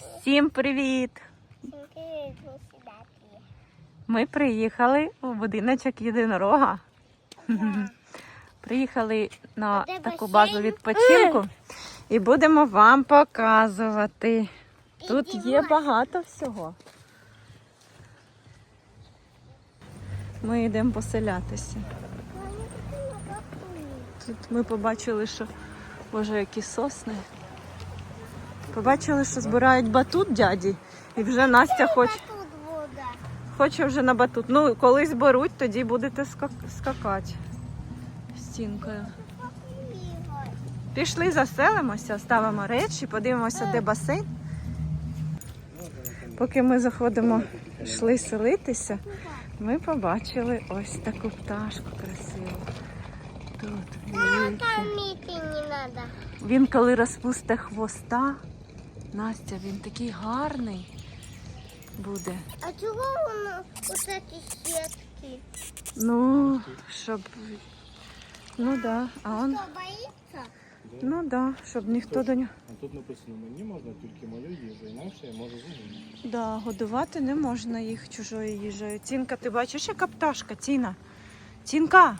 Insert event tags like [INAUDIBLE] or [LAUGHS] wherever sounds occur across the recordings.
Всім привіт! Ми приїхали у будиночок єдинорога. Приїхали на таку базу відпочинку і будемо вам показувати. Тут є багато всього. Ми йдемо поселятися. Тут ми побачили, що боже, які сосни. Побачили, що збирають батут дяді, і вже Настя хоче. Хоче вже на батут. Ну, коли зберуть, тоді будете скак- скакати стінкою. Пішли, заселимося, ставимо речі, подивимося, де басейн. Поки ми заходимо, йшли селитися, ми побачили ось таку пташку красиву. Тут. Він коли розпусте хвоста, Настя, він такий гарний буде. А чого воно ось ці сітки? Ну, щоб. Ну да. А он, боїться? ну да, щоб ніхто до нього. А тут написано, мені можна тільки мою їжу, інакше я можу загинути. Да, годувати не можна їх чужою їжею. Тінка, ти бачиш, яка пташка? Тіна. Тінка.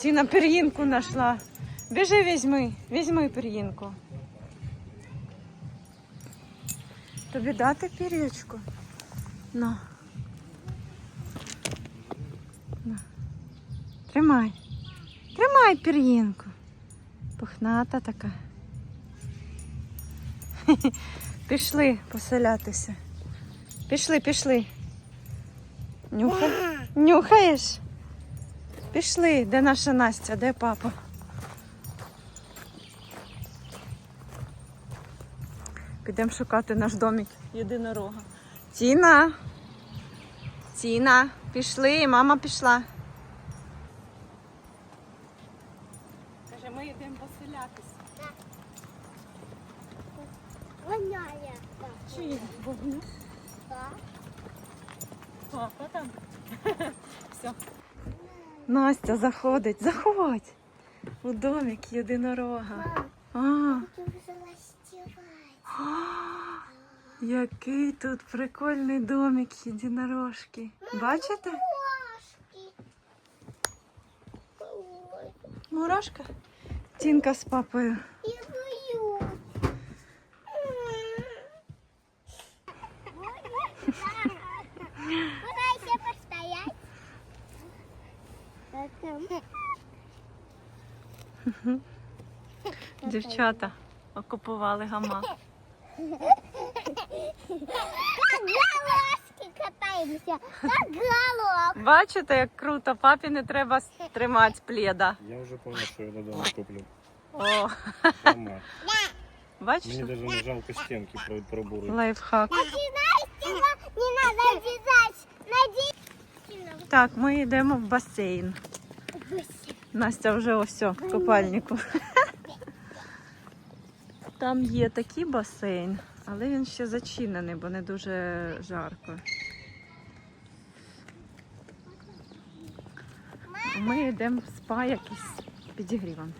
Тіна пір'їнку знайшла. Біжи, візьми, візьми пір'їнку. Тобі дати пір'ячку? На. На. Тримай. Тримай пір'їнку. Пухната така. [LAUGHS] Пішли поселятися. Пішли, пішли. Нюхай. Нюхаєш? Пішли. Де наша Настя? Де папа? Підемо шукати наш домик єдинорога. Тіна. Тіна, пішли, мама пішла. Каже, ми йдемо поселятися. Воняє. Чи вогню? Так. Папа там. [LAUGHS] Все. Настя заходить, заходь. У домик єдинорога. Мам, А, стирати. [GASPS] який тут прикольний домик єдинорожки. Бачите? Мурашка. Тінка з папою. я боюсь. Куда постоять? Дівчата окупували гамак. Как галошки катаемся. Как галок. Бачите, як круто, папі не треба тримати пледа. Я вже понял, що я додому куплю. О, Сама. Мені навіть не жалко стінки про- пробурити. Лайфхак. Не надо обвязать. Надень. Так, ми йдемо в басейн. Настя вже ось о, в купальнику. Там є такий басейн, але він ще зачинений, бо не дуже жарко. Ми йдемо в спа якийсь підігрівом.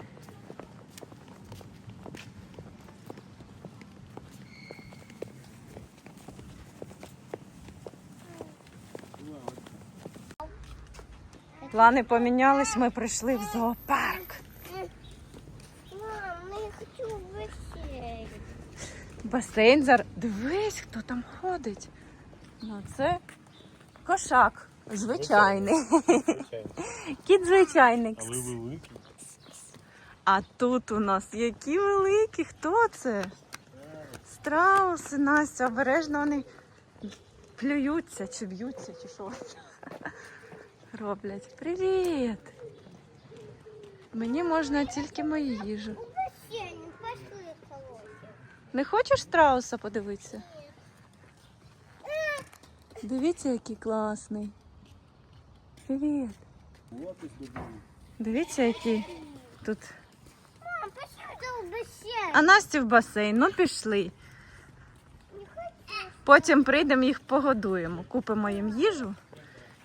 Плани помінялись, ми прийшли в зоопарк. Ну хочу в бассейн. Басейн зараз. Дивись, хто там ходить. Ну, це кошак. Звичайний. Звичайно. [LAUGHS] Кіт звичайний. Але великий. А тут у нас які великі. Хто це? Страуси, Настя, обережно вони плюються, чи б'ються, чи що [LAUGHS] роблять. Привіт! Мені можна тільки мою їжу. Не хочеш страуса подивитися? Дивіться, який класний. Привіт. Дивіться, який тут. Мам, пошли в бассейн. А Насті в басейн, ну пішли. Потім прийдемо їх погодуємо. Купимо їм їжу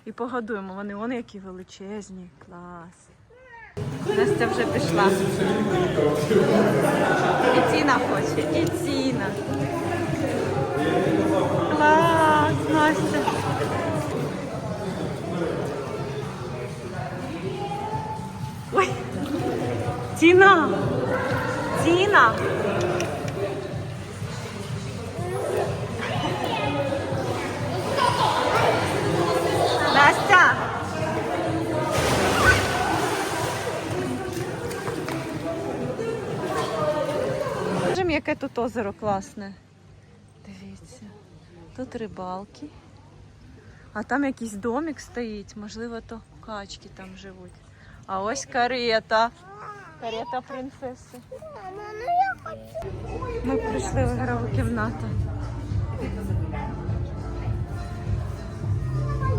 і погодуємо. Вони вони які величезні. Клас. Настя вже пішла. Тіна. Клас, Настя. Ой. Тіна. Тіна. Тут озеро класне. Дивіться. Тут рибалки. А там якийсь домик стоїть, можливо, то качки там живуть. А ось карета. Карета принцеси. Ми прийшли в ігрову кімнату.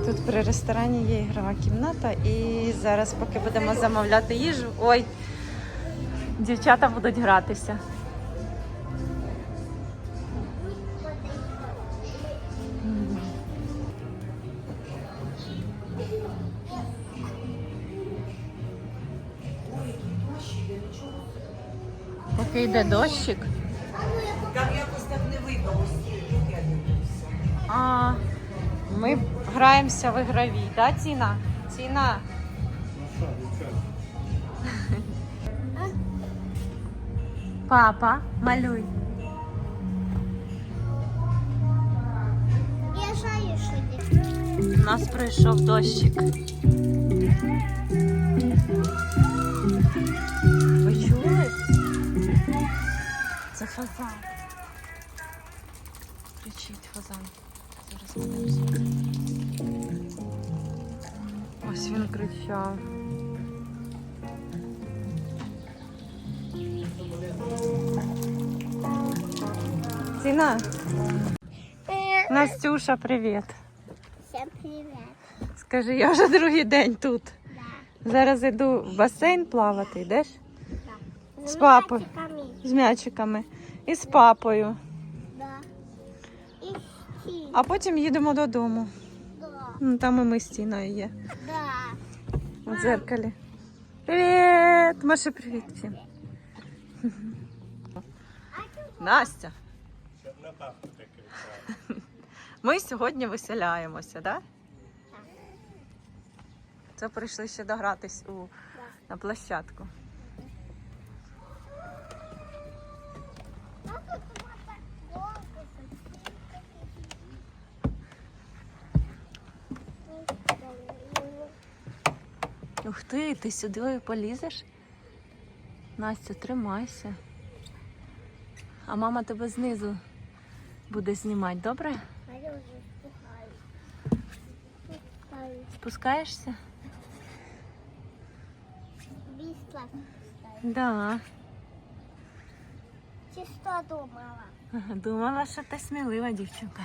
Тут при ресторані є ігрова кімната, і зараз, поки будемо замовляти їжу, ой, дівчата будуть гратися. Поки йде дощик. Там якось так не видно. А, ми граємося в ігрові, да, Тіна? Тіна. Папа, малюй. Я знаю, що. У нас прийшов дощик. Це фазан. Кричить фазан. Зараз слухати. Ось він кричав. Тіна, Настюша, привіт. Всем привет. Скажи, я вже другий день тут. Да. Зараз йду в басейн плавати, йдеш? З папою. З м'ячиками. І з папою. Да. І. А потім їдемо додому. Да. Ну, Там і ми з Тіною є. Да. У дзеркалі. Привіт! Маша, привіт всім. Настя, Щоб на тахту так ми сьогодні виселяємося, так? Це прийшли ще догратись у, на площадку. Ух ти, сюди полізеш? Настя, тримайся. А мама тебе знизу буде знімати, добре? А я вже. Спухаю. Спускаєшся? Бістла спухаю. Да. Чи що думала? Думала, що ти смілива дівчинка.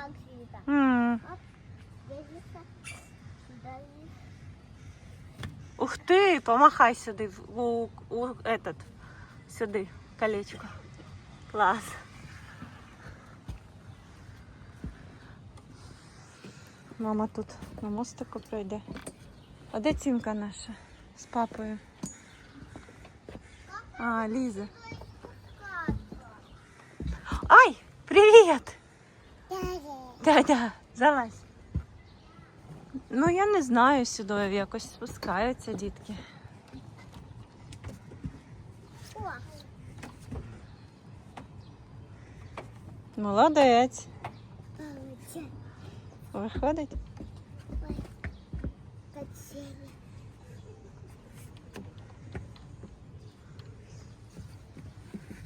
Как видно? М, Видится? Сюда видно. Ух ти, помахай сюди, в- у, у этот, сюди, колечко. Клас. Мама тут на мостику пройде. А де цінка наша? З папою. А, Ліза. Ай, привіт! Да-да, залазь. Ну, я не знаю, сюди якось спускаються дітки. О, Молодець. Виходить.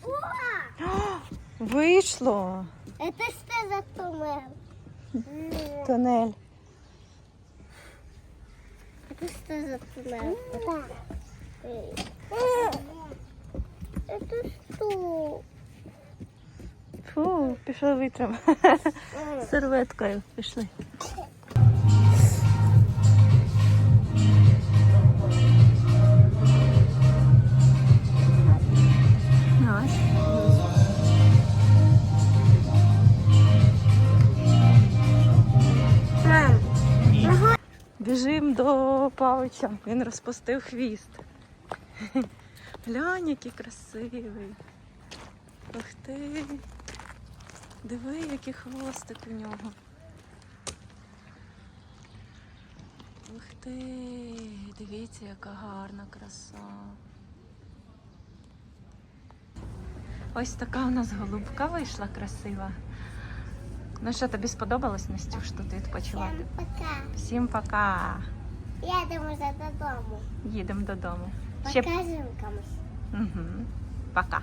О! Вийшло. Это что за туннель? Тунель. Это что за туннель? Это что? Фу, пішли витрим. Серветкою пішли. Йдемо до Павича. Він розпустив хвіст. [LAUGHS] Глянь, який красивий. Ух ти. Диви, який хвостик у нього. Ух ти, дивіться, яка гарна краса. Ось така у нас голубка вийшла красива. Ну що, тобі сподобалось, Настюш, тут відпочивати? Всім пока. Всім пока. Думаю, за додому. Їдемо додому. Ще... Комусь. Угу. Пока.